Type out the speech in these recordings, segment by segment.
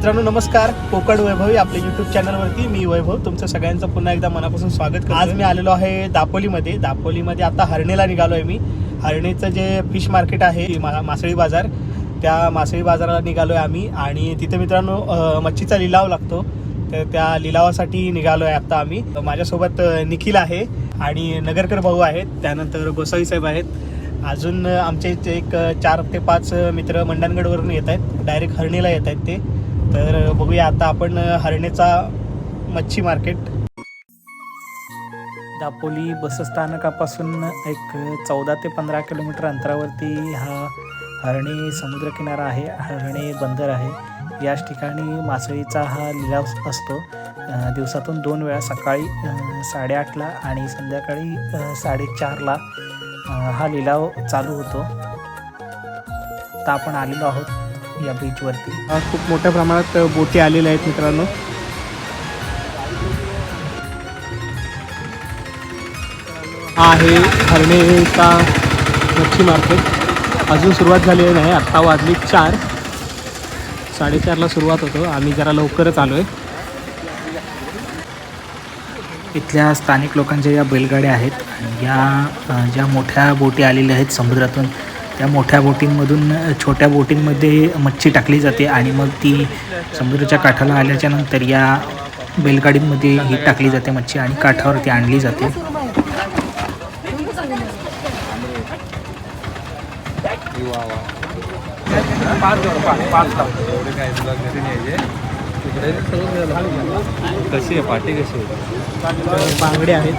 मित्रांनो नमस्कार. कोकण वैभवी आपल्या युट्यूब चॅनलवरती मी वैभव. तुमचं सगळ्यांचं पुन्हा एकदा मनापासून स्वागत करतो आज मी आलेलो आहे दापोलीमध्ये. दापोलीमध्ये आता हरणेला निघालो आहे मी. हरणेचं जे फिश मार्केट आहे मा मासळी बाजार त्या मासळी बाजाराला निघालो आहे आम्ही. आणि तिथे मित्रांनो मच्छीचा लिलाव लागतो. तर त्या लिलावासाठी निघालो आहे आता आम्ही. माझ्यासोबत निखिल आहे आणि नगरकर भाऊ आहेत. त्यानंतर गोसावी साहेब आहेत. अजून आमचे इथे एक चार ते पाच मित्र मंडणगडवरून येत आहेत. डायरेक्ट हरणीला येत आहेत ते. तर बघूया आता आपण हरणेचा मच्छी मार्केट. दापोली बसस्थानकापासून एक चौदा ते पंधरा किलोमीटर अंतरावरती हा हरणे समुद्रकिनारा आहे हरणे बंदर आहे. याच ठिकाणी मासळीचा हा लिलाव असतो. दिवसातून दोन वेळा सकाळी साडेआठला आणि संध्याकाळी साडेचारला हा लिलाव चालू होतो. तर आपण आलेलो आहोत या बीचवरती खूप मोठ्या प्रमाणात बोटी आलेल्या आहेत मित्रांनो. हा आहे हरणेचा मच्छी मार्केट. अजून सुरुवात झालेली नाही आत्ता वाजली चार. साडेचारला सुरुवात होतो आम्ही जरा लवकरच आलो आहे इथल्या स्थानिक लोकांच्या या बैलगाड्या आहेत या ज्या मोठ्या बोटी आलेल्या आहेत समुद्रातून त्या मोठ्या बोटींमधून छोट्या बोटींमध्ये मच्छी टाकली जाते आणि मग ती समुद्राच्या काठाला आल्याच्यानंतर या बैलगाडींमध्ये ही टाकली जाते मच्छी आणि काठावरती आणली जाते. कशी आहे? पाठी कशी आहे? बांगडे आहेत.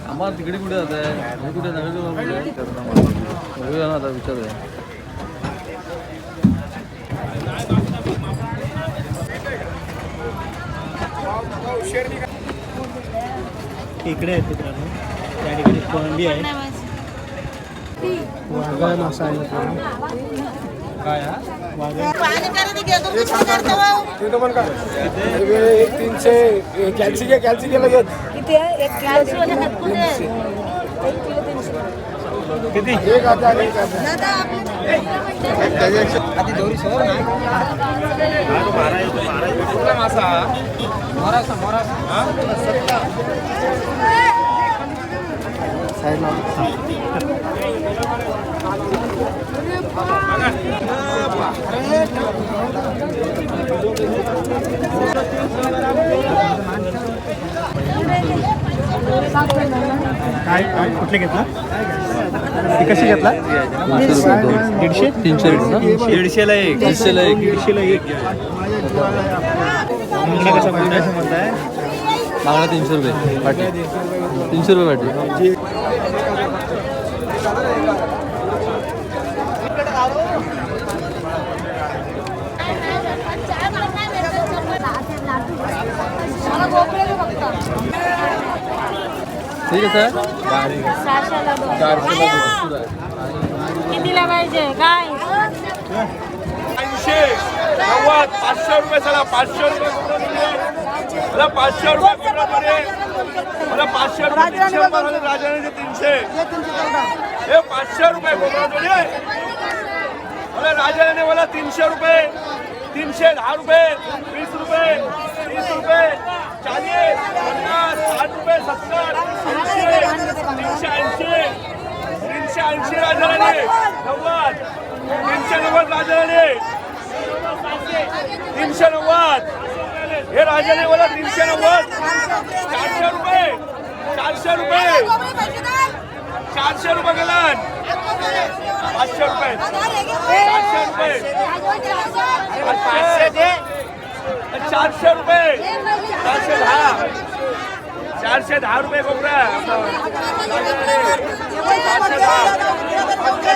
थांबा तिकडे कुठे जात आहे कुठे नवीन बघूया ना आता विचार आहे इकडे आहेत मित्रांनो त्या ठिकाणी कोळंबी आहे वाघळ मासा आहे मित्रांनो काय एक तीनशे कॅल्सी कॅल्सी लगेच किती आहे एक किलो किती एक हजार एक हजार काय काय? कुठले घेतला? कशी घेतला? दीडशे? तीनशे दीडशेला एक. दीडशेला एक. दीडशेला एक. बांगडा कसा बांगड्याचं म्हणताय बांगडा तीनशे रुपये. तीनशे रुपये पाठी ठीक आहे सर सहाशेला दोन कितीला पाहिजे काय ऐंशी नव्वद पाचशे रुपये चला पाचशे रुपये कोबरा जोडे. मला पाचशे रुपये कोबरा जोडे. मला पाचशे रुपये तीनशे रुपये झाले, राजाने तीनशे हे पाचशे रुपये कोबरा जोडे मला राजाने मला तीनशे रुपये तीनशे दहा रुपये वीस रुपये तीस रुपये चाळीस पन्नास साठ रुपये सत्तर तीनशे तीनशे ऐंशी तीनशे ऐंशी राजधानी नव्वद तीनशे नव्वद राजधानी तीनशे नव्वद. हे राजाने मला तीनशे नव्वद. चारशे रुपये चारशे रुपये. चारशे रुपये गेलात पाचशे रुपये. पाचशे रुपये. पाचशे चारशे रुपये. चारशे दहा. चारशे दहा रुपये कोबरा चारशे दहा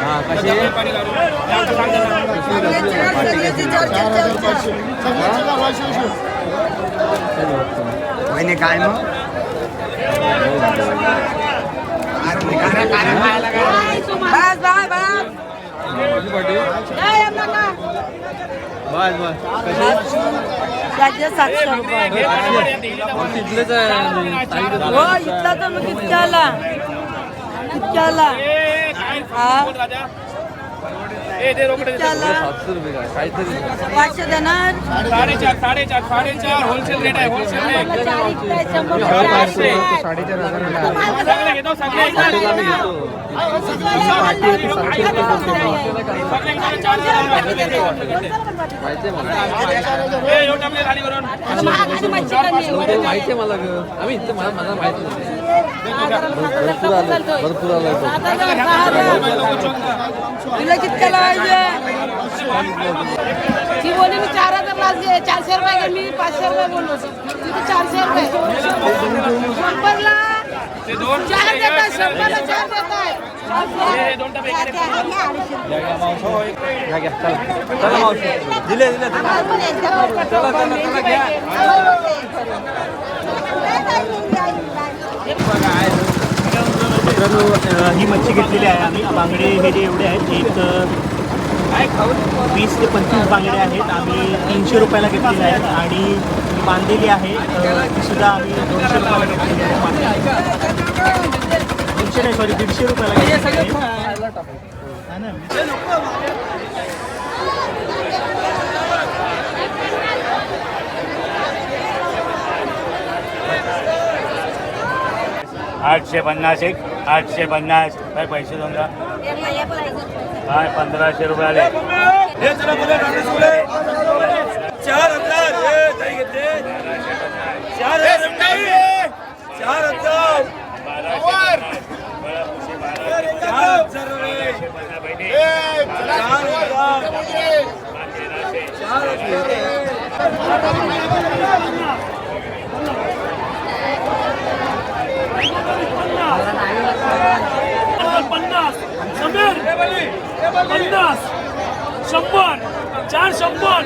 हां. कशी आहे किती पाटी बस बस. सातशे रुपये कशी इथलेच आहे साईडच हो इथला तर मग कितक्याला कितक्याला हा? कितक्याला सातशे रुपये काय? काहीतरी. पाचशे देणार. साडेचार साडेचार साडेचार होलसेल रेट आहे होलसेल रेट सगळे घेतो सगळे पाटीला मी घेतो माहिती आहे मला ए, एवढं आपल्या खाली करून तो माहिती आहे मला ग. आम्ही इथं मला मला माहिती नाही. भरपूर आलं भरपूर आलं तुला कितक्याला पाहिजे ती बोली मी चार हजार लाजले चारशे रुपये घे मी पाचशे रुपये बोललो तिथे चारशे रुपये शंभरला चार देत आहे शंभरला चार देत आहे दिले दिले चला चला चला घ्या मित्रांनो ही मच्छी घेतलेली आहे आम्ही. बांगडे हे जे एवढे आहेत एक वीस ते पंचवीस बांगडे आहेत. आम्ही तीनशे रुपयाला घेतलेले आहेत. आणि बांधलेली आहे ती सुद्धा आम्ही दोनशे रुपयाला घेतलेली आहे. दोनशे नाही सॉरी दीडशे रुपयाला घेतलेली आहे. आठशे पन्नास एक आठशे पन्नास. काय पैसे दोन काय पंधराशे रुपये आले. चार हजार. चार. चार हजार. चार हजार रुपये. चार हजार पन्नास समीर पन्नास शंभर चार शंभर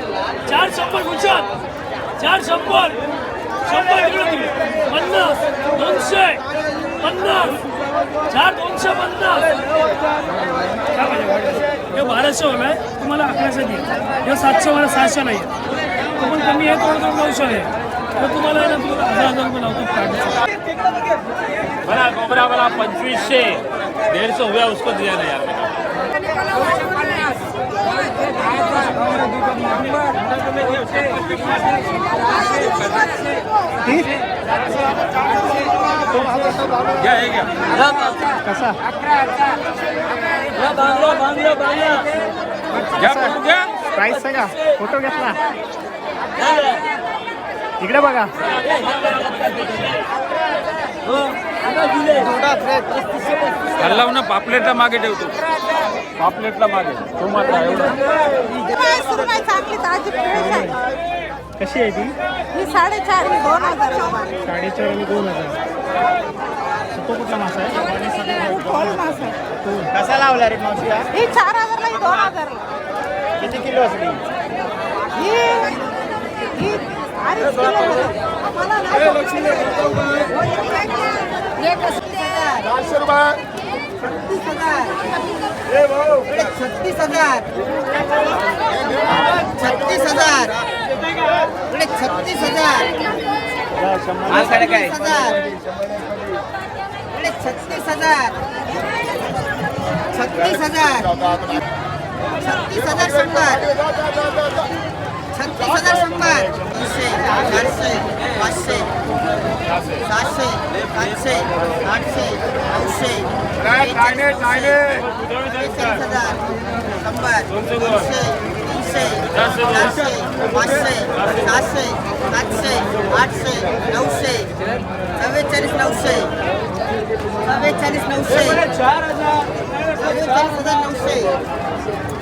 चार शंभर गुजरात चार शंभर शंभर इकडे पन्नास दोनशे पन्नास चार दोनशे पन्नास. हे बाराशे होला आहे तुम्हाला अकराशे देईल हे सातशे मला सहाशे नाही. पण कमी आहे थोडं थोडं नऊशे आहे. तर तुम्हाला तुम्हाला हजार हजार रुपये लावतो. बना कोबरा बना पंचवीसशे डेढ़ सौ हुआ उसको दिया ना यार. कसा? प्राईस सांगा. फोटो घेतला. इकडे बघा. हल्ला ना पापलेटला मागे ठेवतो. पापलेटला मागे. तो मात्र एवढा. चांगली ताजी फ्रेश आहे कशी आहे ती? ही साडेचार ही दोन हजार. साडेचार आणि दोन हजार तो कुठला मासा आहे? खोल मास आहे कसा लावला रे मावशी हा? ही चार हजारला ही दोन हजारला किती किलो असली? ही ही अडीच किलो हे? चारशे रुपये. छत्तीस हजार. छत्तीस हजार. छत्तीस हजार. इकडे छत्तीस हजार. छत्तीस हजार. इकडे छत्तीस हजार. छत्तीस हजार. छत्तीस हजार शंभर. छत्तीस हजार शंभर तीनशे चारशे पाचशे सातशे सातशे आठशे नऊशे बेचाळीस हजार शंभर दोनशे तीनशे चारशे पाचशे सातशे सातशे आठशे नऊशे चव्वेचाळीस नऊशे चव्वेचाळीस नऊशे चव्वेचाळीस हजार नऊशे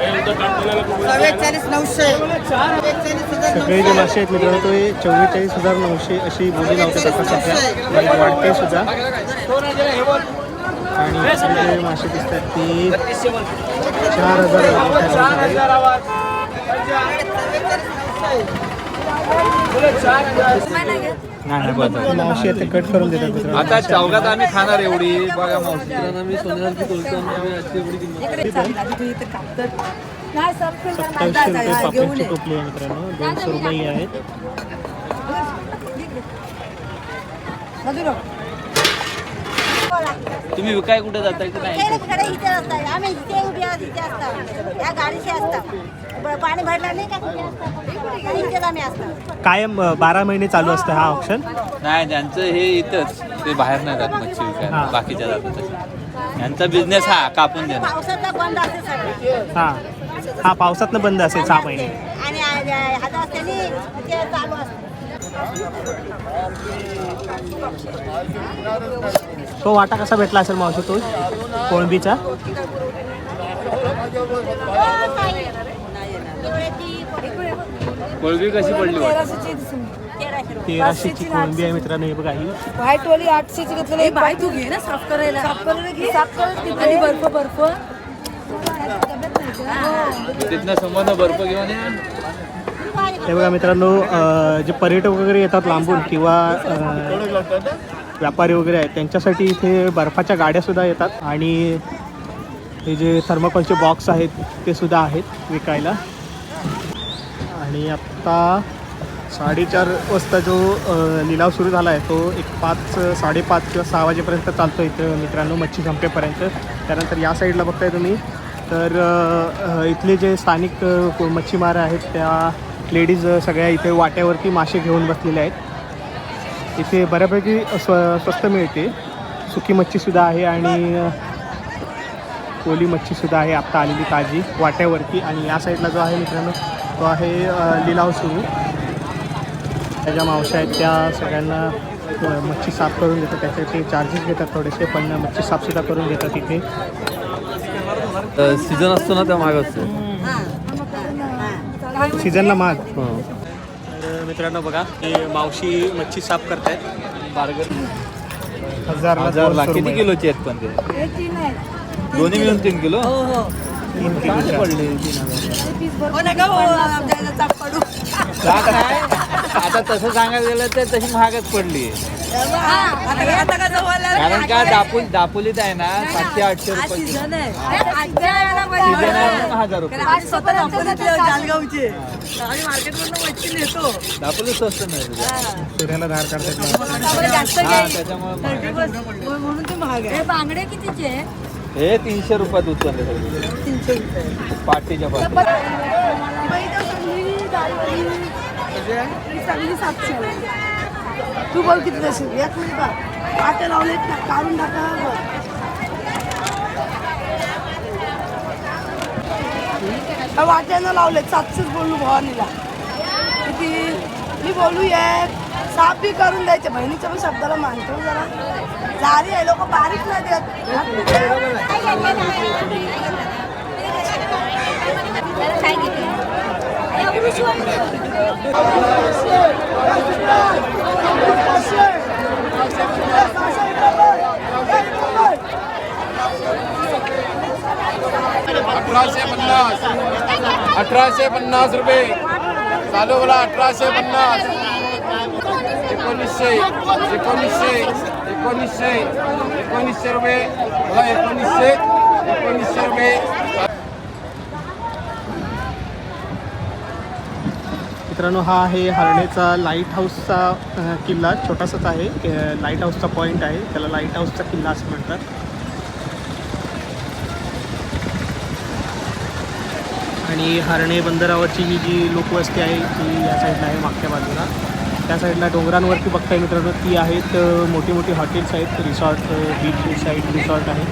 चव्वेचाळीस नऊशे. हजार मासे आहेत मित्रांनो तो हे चव्वेचाळीस हजार नऊशे अशी बोली लावतात आता सध्या. वाढते सुद्धा. आणि जे मासे दिसतात ते चार हजार चव्वेचाळीस नऊशे मावशी आता कट करून देतात मित्रांनो. आता चौघात आम्ही खाणार एवढी. बघा मावशी आम्ही सोन्यासारखी तोलतो आणि आम्ही आजची एवढी किंमत नाही सत्तावीसशे रुपये पापडची टोपली आहे मित्रांनो. दोनशे रुपये आहेत. तुम्ही विकाय कुठे जाताय की नाही? इथे असतात. आम्ही इथे उभे आहोत इथे असतात. या गाडीशी असतात. ब- पाणी भरलं नाही का कुठे? असतात आणि इथेच आम्ही असतात. कायम अ, बारा महिने चालू असतं हा ऑप्शन नाही ज्यांचं हे इथंच ते बाहेर नाही जात मच्छी विकायला. हा. बाकीच्या जातात यांचा बिझनेस हा कापून देणार पावसाचा बंद असते सगळं. हा. हा पावसातनं बंद असेल सहा महिने. आणि आ- आ- आता असते नी, ते चालू असते. तो वाटा कसा भेटला असेल मावशी तो? कोळंबीचा? कोळबी कशी पडली तेराशेची कोळंबी आहे मित्रांनो हे बघा ही. व्हाईट वाली आठशेची घेतलेली बाय तू घे ना साफ करायला. साफ करायला घे. साफ करायला आणि बर्फ बर्फ. तिथनं समोर बर्फ घेऊन या. हे बघा मित्रांनो जे पर्यटक वगैरे येतात लांबून किंवा व्यापारी वगैरे आहेत त्यांच्यासाठी इथे बर्फाच्या गाड्यासुद्धा येतात आणि हे जे थर्माकोलचे बॉक्स आहेत ते सुद्धा आहेत विकायला. आणि आत्ता साडेचार वाजता जो लिलाव सुरू झाला आहे तो एक पाच साडेपाच किंवा सहा वाजेपर्यंत चालतो इथं मित्रांनो मच्छी संपेपर्यंत. त्यानंतर या साईडला बघताय तुम्ही तर इथले जे स्थानिक मच्छीमार आहेत त्या लेडीज सगळ्या इथे वाट्यावरती मासे घेऊन बसलेल्या आहेत. इथे बऱ्यापैकी स्व स्वस्त मिळते. सुकी मच्छीसुद्धा आहे आणि कोली मच्छीसुद्धा आहे. आत्ता आलेली ताजी वाट्यावरती आणि या साईडला जो आहे मित्रांनो तो आहे लिलाव सुरू. त्या ज्या मावशा आहेत त्या सगळ्यांना मच्छी साफ करून देतात. त्याचे चार्जेस घेतात थोडेसे पण मच्छी साफसुद्धा करून देतात इथे. सीझन असतो ना त्या माग असतो सीझनला माग. तर मित्रांनो बघा हे मावशी मच्छी साफ करतायत. बार्गर. हजारला हजार दोनशे किती. किलोचे आहेत पण ते? दोन्ही मिळून तीन किलो? तीन किलोच्या. पडले तीन हजार. आता तसं सांगायला गेलं तर तशी महागच पडली? कारण का दापोली दापोलीत आहे ना सातशे आठशे रुपये सीझन आहे. सीझन आहे म्हणून हजार रुपये. आज स्वतः दापोलीतले जालगावचे आणि मार्केटमधून मच्छी नेतो दापोली स्वस्त नाही सूर्याला धार काढतात हा. म्हणून ते महाग आहे. बांगडे कितीचे आहे हे तीनशे रुपयात उचलले सगळे. तीनशे रुपये. पाठीच्या पाठी सातशे तू बोल किती तशी एक मिनिट लावलेत ना काढून टाका वाट्यानं लावले सातशेच बोलू भवानीला. किती? मी बोलू एक. साफ बी करून द्यायचे. बहिणीच्या पण शब्दाला मानतो जरा. जारी आहे. लोक बारीक नाही अठराशे पन्नास. अठराशे पन्नास रुपये. चालू बोला अठराशे पन्नास. एकोणीसशे. एकोणीसशे. एकोणीसशे. एकोणीसशे रुपये. बघा एकोणीसशे. एकोणीसशे रुपये. मित्रांनो हा आहे हरणेचा लाइट हाऊसचा किल्ला. छोटासाच आहे. लाइट हाऊसचा पॉईंट आहे. त्याला लाइट हाऊसचा किल्ला असं म्हणतात. आणि हरणे बंदरावरची ही जी लोकवस्ती आहे ती या साईडला आहे मागच्या बाजूला. त्या साईडला डोंगरांवरती बघताय मित्रांनो ती आहेत मोठी मोठी हॉटेल्स आहेत. रिसॉर्ट बीच साईड रिसॉर्ट आहे.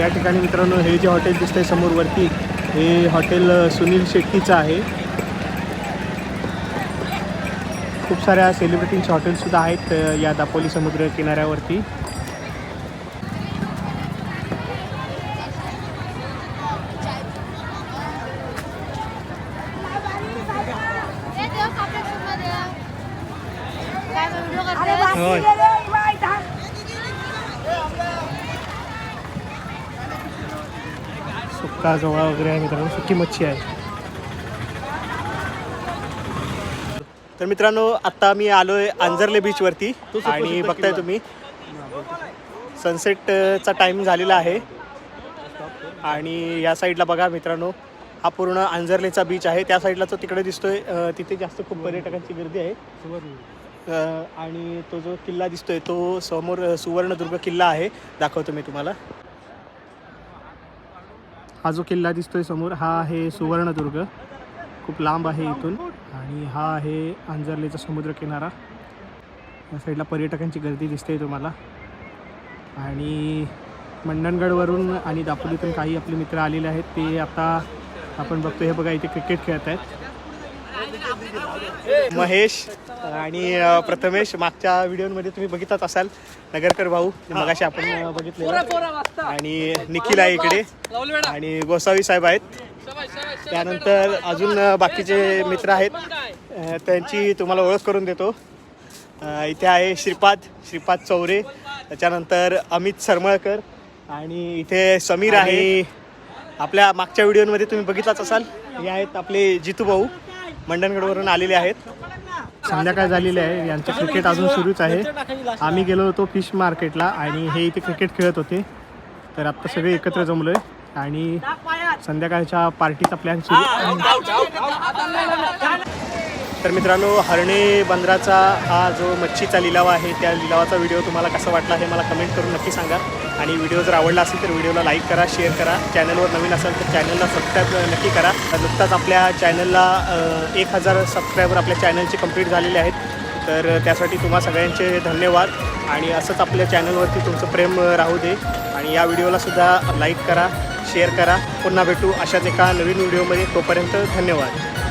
या ठिकाणी मित्रांनो हे जे हॉटेल दिसतंय आहे समोरवरती हे हॉटेल सुनील शेट्टीचं आहे. खूप साऱ्या सेलिब्रिटींचे हॉटेल्ससुद्धा आहेत या दापोली समुद्र किनाऱ्यावरती. होय. सुक्का जवळा वगैरे आहे मित्रांनो सुकी मच्छी आहे. तर मित्रांनो आता मी आलोय अंजर्ले बीचवरती आणि बघताय तुम्ही. सनसेटचा टाइम झालेला आहे. आणि या साईडला बघा मित्रांनो हा पूर्ण अंजर्लेचा बीच आहे. त्या साईडला तो तिकडे दिसतोय. तिथे जास्त खूप पर्यटकांची गर्दी आहे. आणि तो जो किल्ला दिसतोय तो समोर सुवर्णदुर्ग किल्ला आहे. दाखवतो मी तुम्हाला. हा जो किल्ला दिसतोय समोर हा आहे सुवर्णदुर्ग. खूप लांब आहे इथून. आणि हा आहे अंजर्लेचा समुद्र किनारा या साईडला पर्यटकांची गर्दी दिसते तुम्हाला. आणि मंडणगडवरून आणि दापोलीतून काही आपले मित्र आलेले आहेत ते आता आपण बघतो हे बघा इथे क्रिकेट खेळत आहेत. महेश आणि प्रथमेश मागच्या व्हिडिओमध्ये तुम्ही बघितलाच असाल. नगरकर भाऊ मगाशी आपण बघितले आणि निखिल आहे इकडे. आणि गोसावी साहेब आहेत. त्यानंतर अजून बाकीचे मित्र आहेत. त्यांची तुम्हाला ओळख करून देतो. इथे आहे श्रीपाद श्रीपाद चौरे. त्याच्यानंतर अमित सरमळकर. आणि इथे समीर आहे. आपल्या मागच्या व्हिडिओमध्ये तुम्ही बघितलाच असाल. हे आहेत आपले जितू भाऊ. मंडणगडवरून आलेले आहेत. संध्याकाळ झालेली आहे. यांचं क्रिकेट अजून सुरूच आहे. आम्ही गेलो होतो फिश मार्केटला आणि हे इथे क्रिकेट खेळत होते. तर आत्ता सगळे एकत्र जमलोय. आणि संध्याकाळच्या पार्टीचा प्लॅन सुरू. तर मित्रांनो हरणे बंदराचा हा जो मच्छीचा लिलाव आहे त्या लिलावाचा व्हिडिओ तुम्हाला कसा वाटला हे मला कमेंट करून नक्की सांगा. आणि व्हिडिओ जर आवडला असेल तर व्हिडिओला लाईक करा शेअर करा. चॅनलवर नवीन असेल तर चॅनलला सबस्क्राईब नक्की करा. तर नुकताच आपल्या चॅनलला एक हजार सबस्क्रायबर आपल्या चॅनलचे कंप्लीट झालेले आहेत. तर त्यासाठी तुम्हा सगळ्यांचे धन्यवाद. आणि असंच आपल्या चॅनलवरती तुमचं प्रेम राहू दे. आणि या व्हिडिओला सुद्धा लाईक करा. शेअर करा. पुन्हा भेटू अशाच एका नवीन व्हिडिओमध्ये. तोपर्यंत धन्यवाद.